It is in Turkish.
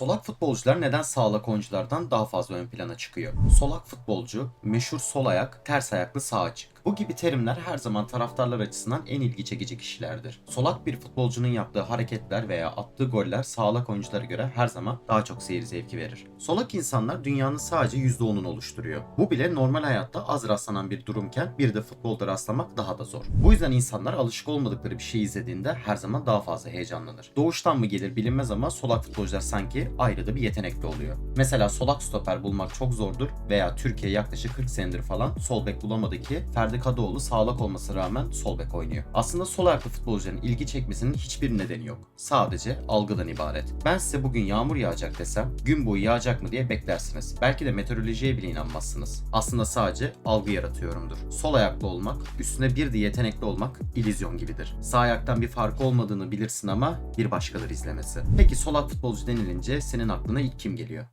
Solak futbolcular neden sağlak oyunculardan daha fazla ön plana çıkıyor? Solak futbolcu, meşhur sol ayak, ters ayaklı sağ açık. Bu gibi terimler her zaman taraftarlar açısından en ilgi çekici kişilerdir. Solak bir futbolcunun yaptığı hareketler veya attığı goller sağlak oyunculara göre her zaman daha çok seyir zevki verir. Solak insanlar dünyanın sadece %10'unu oluşturuyor. Bu bile normal hayatta az rastlanan bir durumken bir de futbolda rastlamak daha da zor. Bu yüzden insanlar alışık olmadıkları bir şey izlediğinde her zaman daha fazla heyecanlanır. Doğuştan mı gelir bilinmez ama solak futbolcular sanki ayrı da bir yetenekli oluyor. Mesela solak stoper bulmak çok zordur veya Türkiye yaklaşık 40 senedir falan sol bek bulamadı ki Ferdi Kadıoğlu sağlak olmasına rağmen sol bek oynuyor. Aslında sol ayaklı futbolcuların ilgi çekmesinin hiçbir nedeni yok. Sadece algıdan ibaret. Ben size bugün yağmur yağacak desem gün boyu yağacak mı diye beklersiniz. Belki de meteorolojiye bile inanmazsınız. Aslında sadece algı yaratıyorumdur. Sol ayaklı olmak, üstüne bir de yetenekli olmak illüzyon gibidir. Sağ ayaktan bir farkı olmadığını bilirsin ama bir başkaları izlemesi. Peki solak futbolcu denilince senin aklına ilk kim geliyor?